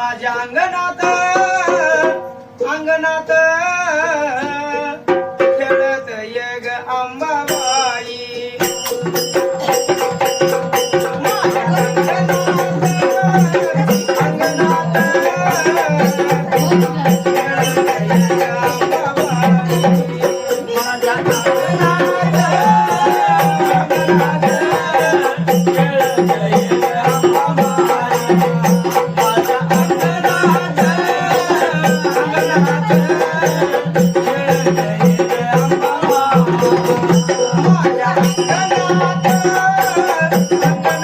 माझ्या अंगणात अंगणात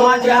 মজা